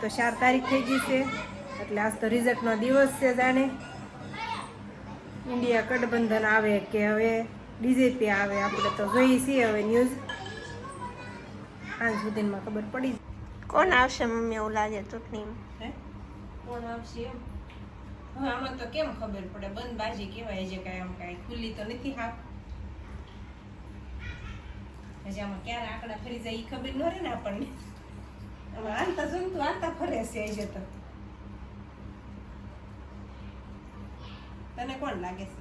તો ચાર તારીખ થઈ ગઈ છે. એટલે આજ તો રિઝલ્ટનો દિવસ છે જાણે. ઇન્ડિયા ગઠબંધન આવે કે હવે બીજેપી આવે આપણે તો જોઈએ છીએ હવે ન્યૂઝ આજ સુધીમાં ખબર પડી કોણ આવશે મમ્મી એવું લાગે ચૂંટણીમાં? કોણ આવશે એમ? હવે આમાં તો કેમ ખબર પડે? બંધ બાજી કહેવાય છે કાંઈ આમ કાંઈ. ખુલ્લી તો નથી હા હજી આમાં ક્યારે આંકડા ફરી જાય એ ખબર ન રહે ને આપણને. આમાં હાલતા જંતુ હાલતા ફરે છે તો. તને કોણ લાગે છે?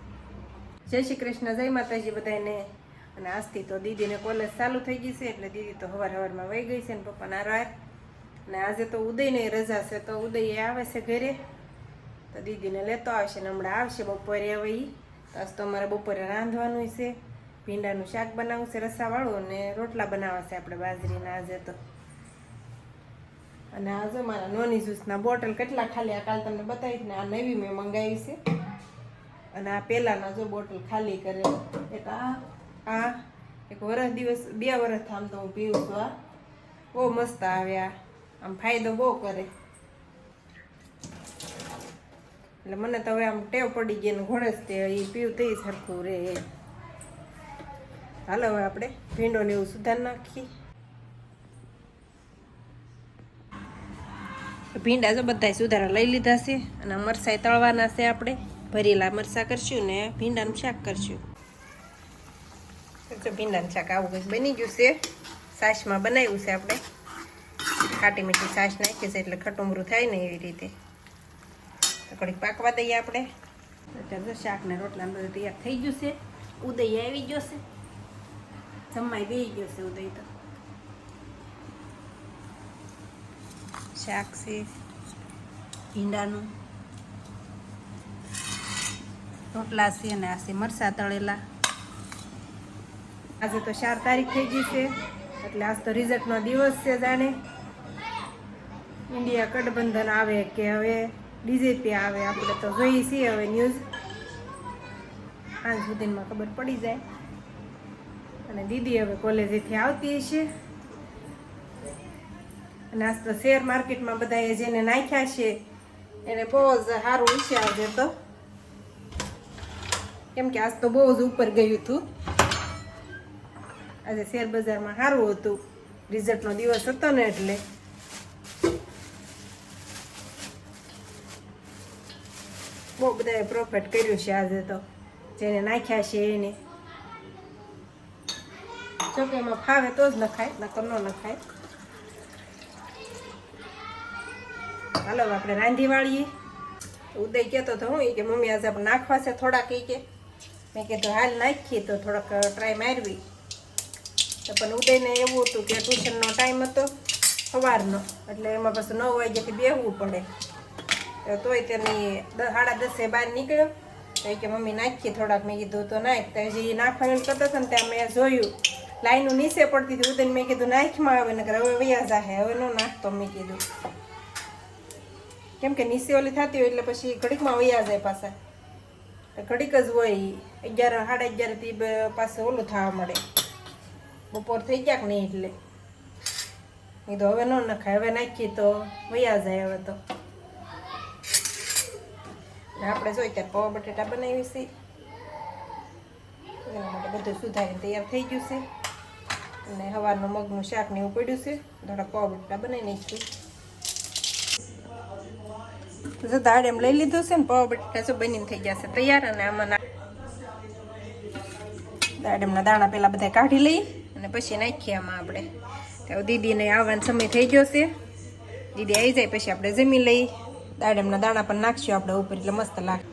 જય શ્રી કૃષ્ણ, જય માતાજી બધાને અને આજથી તો દીદીને કોલેજ ચાલુ થઈ ગઈ છે, એટલે દીદી તો હવાર હવારમાં વહી ગઈ છે ને પપ્પાના રાત અને આજે તો ઉદયની રજા છે, તો ઉદય આવે છે ઘરે. તો દીદીને લેતો આવશે ને હમણાં આવશે બપોરે હવે એ તો આજ તો અમારે બપોરે રાંધવાનું છે, ભીંડાનું શાક બનાવવું છે, રસાવાળું અને રોટલા બનાવવા છે આપણે બાજરીના આજે તો. અને આજે મારા નોની જ્યુસના બોટલ કેટલા ખાલી આ કાલ તમને બતાવીશ ને આ નવી મેં મંગાવી છે. અને આ પહેલાંના જો બોટલ ખાલી કરે એક આ આ, એક વરસ દિવસ, બે વરસ આમ તો હું પીવું છું આ. બહુ મસ્ત આવે આ. આમ ફાયદો બહુ કરે. એટલે મને તો હવે આમ ટેવ પડી ગઈ ને ઘોડે જ તે એ પીવું તે સરખું રે હાલો હવે આપણે ભીંડો ને એવું સુધાર નાખીએ. ભીંડા જો બધા સુધારા લઈ લીધા છે અને મરસાઈ તળવાના છે આપણે. ભરેલા મરસાં કરશું ને ભીંડાનું શાક કરશું. ભીંડાનું શાક આવું કંઈક બની ગયું છે. સાસમાં બનાવ્યું છે આપણે. ખાટી મીઠી સાસ નાખીએ છીએ એટલે ખટુમરું થાય ને એવી રીતે. થોડીક પાકવા દઈએ આપણે. અત્યારે શાક ને રોટલા બધું તૈયાર થઈ ગયું છે. ઉદય આવી ગયો છે. જમાઈ બેસી ગયો છે ઉદય તો. શાક છે ભીંડાનું રોટલા છે અને આ છે મરસા તળેલા. આજે તો ચાર તારીખ થઈ ગઈ છે, એટલે આજ તો રિઝલ્ટનો દિવસ છે જાણે. ઇન્ડિયા ગઠબંધન આવે કે હવે બીજેપી આવે, આપણે તો જોઈએ છીએ હવે ન્યૂઝ. સાંજ સુધીમાં ખબર પડી જાય. અને દીદી હવે કોલેજેથી આવતી હશે. અને આજ તો શેર માર્કેટમાં બધાએ જેને નાખ્યા છે, એને બહુ જ સારું વિશે છે તો. કેમ કે આજ તો બહુ જ ઉપર ગયું હતું. આજે શેર બજારમાં સારું હતું. રિઝલ્ટનો દિવસ હતો ને એટલે. બહુ બધાએ પ્રોફિટ કર્યું છે આજે તો. જેને નાખ્યા છે એને. જોકે એમાં ફાવે તો જ નખાય, નકર ન નખાય. હાલો, આપણે રાંધી વાળીએ. ઉદય કહેતો હતો હું કે મમ્મી આજે આપણે નાખવા છે થોડાક એ કે. મેં કીધું, હાલ નાખીએ. તો થોડાક ટ્રાય મારવી. તો પણ ઉદયને એવું હતું કે ટ્યુશનનો ટાઈમ હતો સવારનો, એટલે એમાં પાછું નવ વાગ્યાથી બેહવું પડે. તોય તેની સાડા દસે બહાર નીકળ્યો. તો એ કે, મમ્મી, નાખીએ થોડાક. મેં કીધું, તો નાખ. તો હજી નાખવાનું કરતો હતો ને ત્યાં મેં જોયું. લાઈનું નીચે પડતી હતી. ઉદયને મેં કીધું, નાખમાં આવે ને હવે વ્યાજ આહે હવે નો નાખતો. મેં કીધું. કેમ કે નીચે ઓલી થતી હોય એટલે પછી ઘડીકમાં વયા જાય પાછા. ઘડીક જ હોય અગિયાર, સાડા અગિયારથી પાછું ઓલું થવા મળે બપોર થઈ ગયા કે નહીં એટલે. એ તો હવે ન નખાય. હવે નાખીએ તો વયા જાય હવે તો. આપણે જોઈ ત્યારે પૌવા બટેટા બનાવી છે. એના માટે બધું સુધારીને તૈયાર થઈ ગયું છે. અને હવાનું મગનું શાક ને એવું પડ્યું છે. થોડા પૌવા બટેટા બનાવી નાખ્યું જો દાળ એમ લઈ લીધું છે ને, પૌવા બટેટા જો બનીને થઈ છે, તૈયાર અને આમાં ના- દાડમના દાણા પહેલાં બધા કાઢી લઈ અને પછી નાખીએ આમાં આપણે. તો દીદીને આવવાનો સમય થઈ ગયો છે. દીદી આવી જાય પછી આપણે જમી લઈ. દાડમના દાણા પણ નાખશું આપણે ઉપર, એટલે મસ્ત લાગે.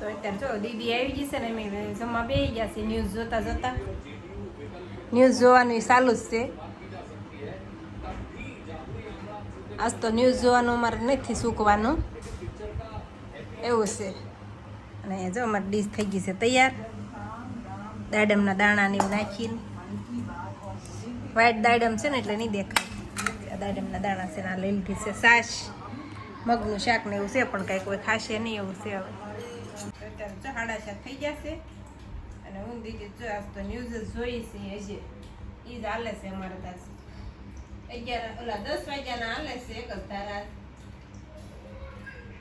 તો અત્યારે જો દીદી આવી ગઈ છે ને, અમે જમવા બે ગયા છે ન્યૂઝ જોતા જોતા. ન્યૂઝ જોવાનું ચાલુ જ છે. આજ તો ન્યૂઝ જોવાનું અમારે નથી સૂકવાનું. એવું છે. અને જો અમારી ડીશ થઈ ગઈ છે તૈયાર. દાડમના દાણાને એવું નાખીને. વ્હાઈટ દાડમ છે ને એટલે નહીં દેખાય. દાડમના દાણા છે ના લીધી છે સાસ. મગનું શાક ને એવું છે, પણ કાંઈ કોઈ ખાશે નહીં એવું છે હવે. અત્યારે જો સાડા સાત થઈ ગયા છે. અને હું દીદી જો આજ તો ન્યૂઝ જ જોઈ છે. હજી એ જ હાલે છે અમારે ત્યાં અગિયાર ઓલા દસ વાગ્યાના હાલે છે એક જ ધારા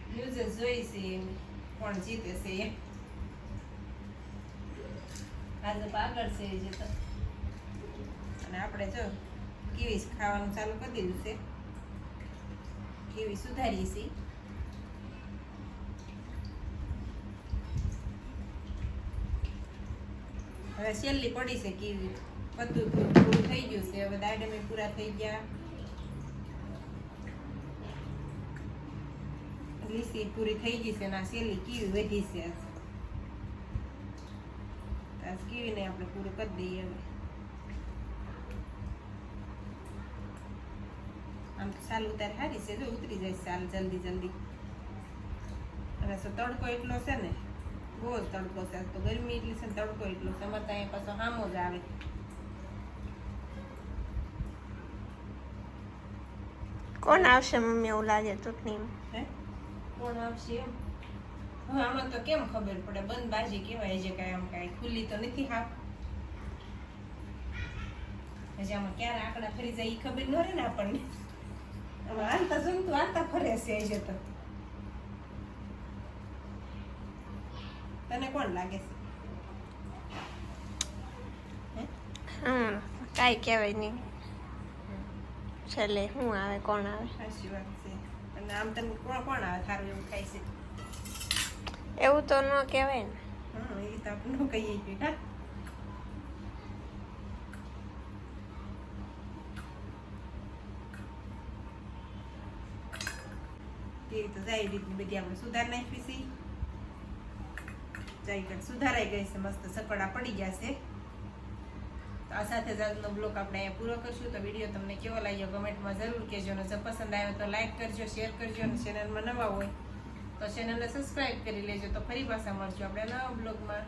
ન્યૂઝ જોઈ છે કોણ જીતે છે ભાજપ આગળ છે જે તો અને આપણે જો કીવી ખાવાનું ચાલુ કરી દીધું છે કીવી સુધારી છે હવે છેલ્લી પડી છે કીવી બધું પૂરું થઈ ગયું છે. હવે દાડમે પૂરા થઈ ગયા. લીસી પૂરી થઈ ગઈ છે ના સેલી કીવી વધી છે. આજ કીવીને આપણે પૂરું કરી દઈએ હવે. આમ સાલ ઉતાર સારી છે. જો ઉતરી જાય સાલ જલ્દી જલ્દી. અને તડકો એટલો છે ને, બહુ જ તડકો છે. તો ગરમી એટલી છે તડકો એટલો છે. અમારે ત્યાં પાછો હામો જ આવે. કોણ આવશે મમ્મી એવું લાગે ચૂંટણીમાં? કોણ આવશે એમ? હવે આમાં તો કેમ ખબર પડે? બંધ બાજી કહેવાય છે કાંઈ આમ કાંઈ. ખુલ્લી તો નથી હા હજી આમાં ક્યારે આંકડા ફરી જાય એ ખબર ન રહે ને આપણને. હવે હાલતા જંતુ હાલતા ફરે છે આજે તો. તને કોણ લાગે છે? હે? હમ કાંઈ કહેવાય નહીં. છેલ્લે શું આવે કોણ આવે? સાચી વાત છે. અને આમ તમને કોણ કોણ આવે? સારું એવું થાય છે. એવું તો ન કહેવાય ને. એ તો આપણે કહીએ છીએ હા. તે તો જાય રીતની બધી આપણે સુધાર નાખી છે. જાય સુધારાઈ ગઈ છે મસ્ત સકડા પડી ગયા છે. આ સાથે જ આજનો બ્લોગ આપણે અહીંયા પૂરો કરશું. તો વીડિયો તમને કેવો લાગ્યો કમેન્ટમાં જરૂર કહેજો અને જો પસંદ આવ્યો તો લાઈક કરજો, શેર કરજો અને ચેનલમાં નવા હોય તો ચેનલને સબસ્ક્રાઇબ કરી લેજો. તો ફરી પાછા મળશું આપણે નવા બ્લોગમાં.